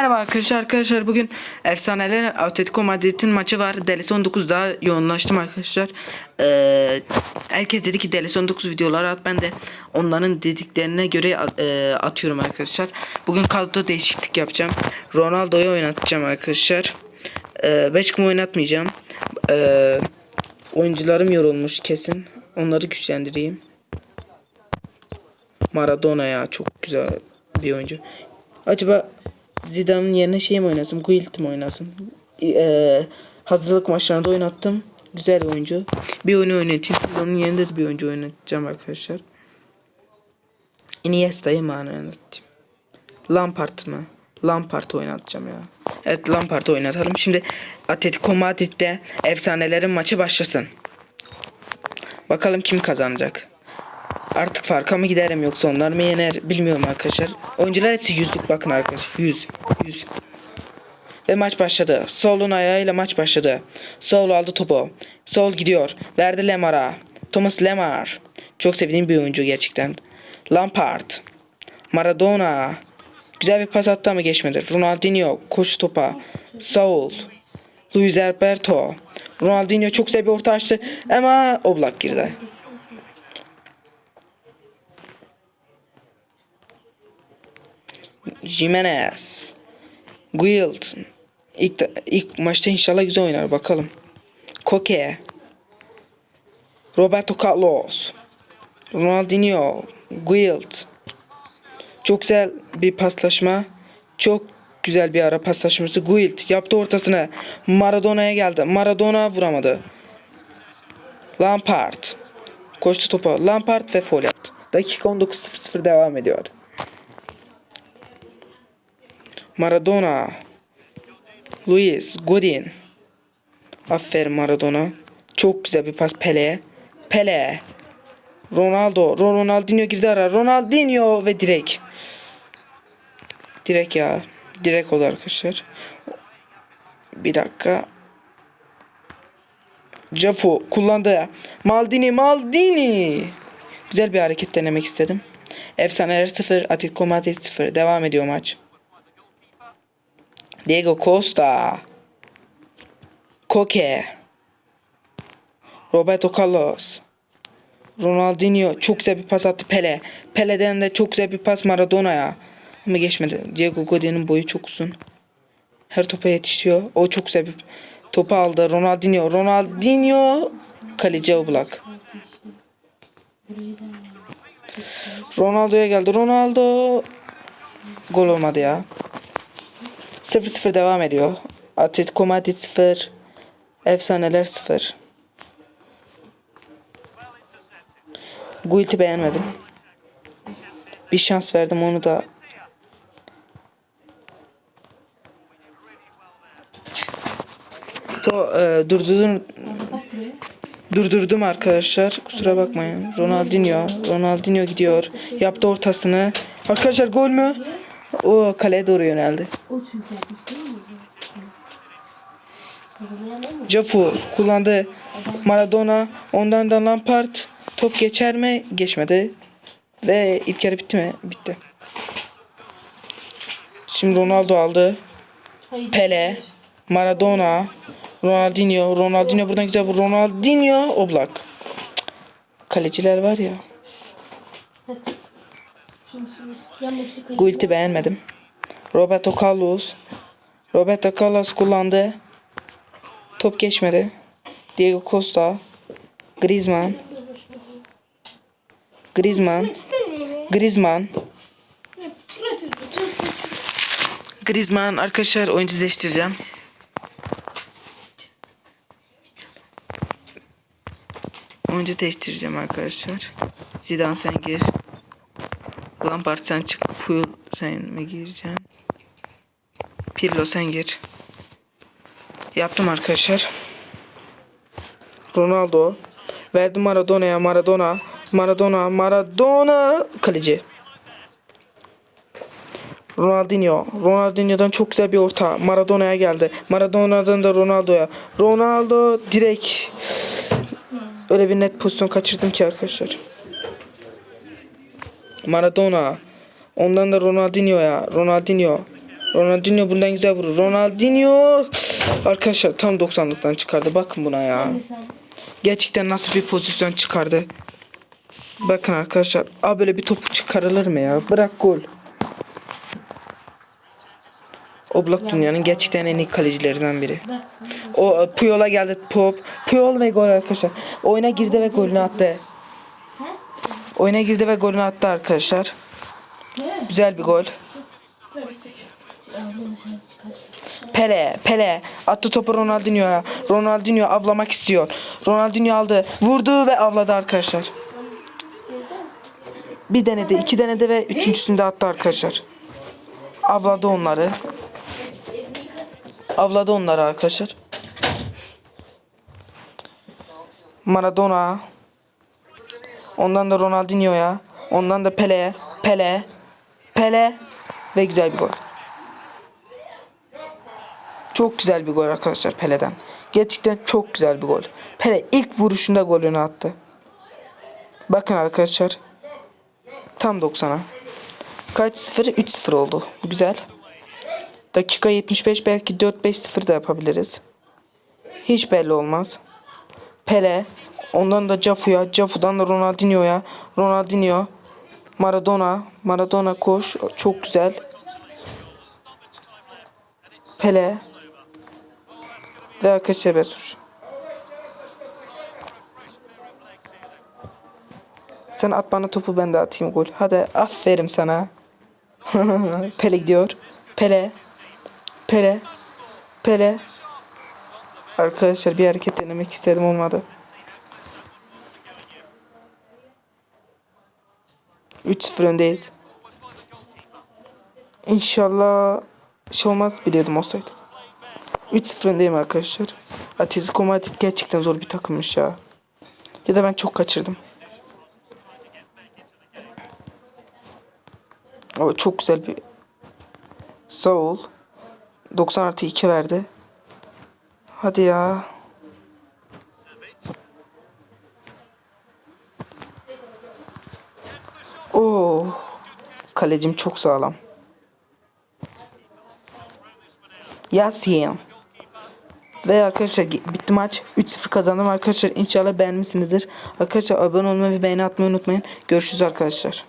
Merhaba arkadaşlar arkadaşlar bugün efsaneler Atletico Madrid'in maçı var. Delisi 19'da yoğunlaştım arkadaşlar. Ee, herkes dedi ki Delisi 19 videoları at. Ben de onların dediklerine göre e, atıyorum arkadaşlar. Bugün kadro değişiklik yapacağım. Ronaldo'yu oynatacağım arkadaşlar. Ee, Beckham oynatmayacağım. Ee, oyuncularım yorulmuş kesin. Onları güçlendireyim. Maradona ya çok güzel bir oyuncu. Acaba Zidane'ın yerine şey mi oynasın? Guilt mi oynasın? Ee, hazırlık maçlarında oynattım. Güzel oyuncu. Bir oyunu oynatayım. Onun yerinde de bir oyuncu oynatacağım arkadaşlar. Iniesta'yı mı oynatayım? Lampard mı? Lampard oynatacağım ya. Evet Lampard'ı oynatalım. Şimdi Atletico Madrid'de efsanelerin maçı başlasın. Bakalım kim kazanacak. Artık farka mı giderim yoksa onlar mı yener bilmiyorum arkadaşlar. Oyuncular hepsi yüzlük bakın arkadaşlar. Yüz. Yüz. Ve maç başladı. Sol'un ayağıyla maç başladı. Sol aldı topu. Sol gidiyor. Verdi Lemar'a. Thomas Lemar. Çok sevdiğim bir oyuncu gerçekten. Lampard. Maradona. Güzel bir pas attı ama geçmedi. Ronaldinho koşu topa. Saul. Luis Alberto. Ronaldinho çok güzel bir orta açtı ama Oblak girdi. Jimenez. Guild. İlk, de- ilk maçta inşallah güzel oynar bakalım. Koke. Roberto Carlos. Ronaldinho. Guild. Çok güzel bir paslaşma. Çok güzel bir ara paslaşması. Guild yaptı ortasına. Maradona'ya geldi. Maradona vuramadı. Lampard. Koştu topa. Lampard ve yaptı. Dakika 19.00 devam ediyor. Maradona. Luis Godin. Aferin Maradona. Çok güzel bir pas Pele. Pele. Ronaldo. Ronaldinho girdi ara. Ronaldinho ve direk. Direk ya. Direk oldu arkadaşlar. Bir dakika. Cafu kullandı. Maldini Maldini. Güzel bir hareket denemek istedim. Efsaneler 0, Atletico Madrid 0. Devam ediyor maç. Diego Costa. Koke. Roberto Carlos. Ronaldinho çok güzel bir pas attı Pele. Pele'den de çok güzel bir pas Maradona'ya. Ama geçmedi. Diego Godin'in boyu çok uzun. Her topa yetişiyor. O çok güzel bir topu aldı. Ronaldinho. Ronaldinho. Kaleci Oblak. Ronaldo'ya geldi. Ronaldo. Gol olmadı ya. 0-0 devam ediyor. Atletico Madrid 0. Efsaneler 0. Guilt'i beğenmedim. Bir şans verdim onu da. To, e, durdurdum. Durdurdum arkadaşlar. Kusura bakmayın. Ronaldinho. Ronaldinho gidiyor. Yaptı ortasını. Arkadaşlar gol mü? O kaleye doğru yöneldi. O çünkü yapmış değil mi? Cafu kullandı. Maradona. Ondan da Lampard. Top geçer mi? Geçmedi. Ve ilk yarı bitti mi? Bitti. Şimdi Ronaldo aldı. Pele. Maradona. Ronaldinho. Ronaldinho buradan güzel vur. Ronaldinho. Oblak. Kaleciler var ya. Guilt'i beğenmedim. Roberto Carlos. Roberto Carlos kullandı. Top geçmedi. Diego Costa. Griezmann. Griezmann. Griezmann. Griezmann arkadaşlar oyuncu değiştireceğim. Oyuncu değiştireceğim arkadaşlar. Zidane sen gir. Lampard sen çık. Puyol sen mi gireceksin? Pirlo sen gir. Yaptım arkadaşlar. Ronaldo. Verdi Maradona'ya. Maradona. Maradona. Maradona. Kaleci. Ronaldinho. Ronaldinho'dan çok güzel bir orta. Maradona'ya geldi. Maradona'dan da Ronaldo'ya. Ronaldo direkt. Öyle bir net pozisyon kaçırdım ki arkadaşlar. Maradona. Ondan da Ronaldinho'ya. Ronaldinho. Ronaldinho buradan güzel vurur. Ronaldinho. Arkadaşlar tam 90'lıktan çıkardı. Bakın buna ya. Gerçekten nasıl bir pozisyon çıkardı. Bakın arkadaşlar. Aa böyle bir topu çıkarılır mı ya? Bırak gol. Oblak dünyanın gerçekten en iyi kalecilerinden biri. O Puyol'a geldi top. Puyol ve gol arkadaşlar. Oyuna girdi ve golünü attı. Oyuna girdi ve golünü attı arkadaşlar. Güzel bir gol. Pele, Pele attı topu Ronaldinho'ya. Ronaldinho avlamak istiyor. Ronaldinho aldı, vurdu ve avladı arkadaşlar. Bir denedi, iki denedi ve üçüncüsünde attı arkadaşlar. Avladı onları. Avladı onları arkadaşlar. Maradona. Ondan da Ronaldinho'ya. Ondan da Pele'ye. Pele. Pele. Ve güzel bir gol. Çok güzel bir gol arkadaşlar Pele'den. Gerçekten çok güzel bir gol. Pele ilk vuruşunda golünü attı. Bakın arkadaşlar. Tam 90'a. Kaç 0? 3-0 oldu. Güzel. Dakika 75 belki 4-5-0 da yapabiliriz. Hiç belli olmaz. Pele. Ondan da Cafu'ya. Cafu'dan da Ronaldinho'ya. Ronaldinho. Maradona. Maradona koş. Çok güzel. Pele. Ve arkadaşlar Besur. Sen at bana topu ben de atayım gol. Hadi aferin sana. Pele gidiyor. Pele. Pele. Pele. Arkadaşlar bir hareket denemek istedim olmadı. 3-0 öndeyiz. İnşallah şey olmaz biliyordum olsaydı. 3-0 öndeyim arkadaşlar. Atletico Madrid gerçekten zor bir takımmış ya. Ya da ben çok kaçırdım. O çok güzel bir Saul 90 artı 2 verdi. Hadi ya. Oo. Kalecim çok sağlam. Yasin. Ve arkadaşlar bitti maç. 3-0 kazandım arkadaşlar. İnşallah beğenmişsinizdir. Arkadaşlar abone olmayı ve beğeni atmayı unutmayın. Görüşürüz arkadaşlar.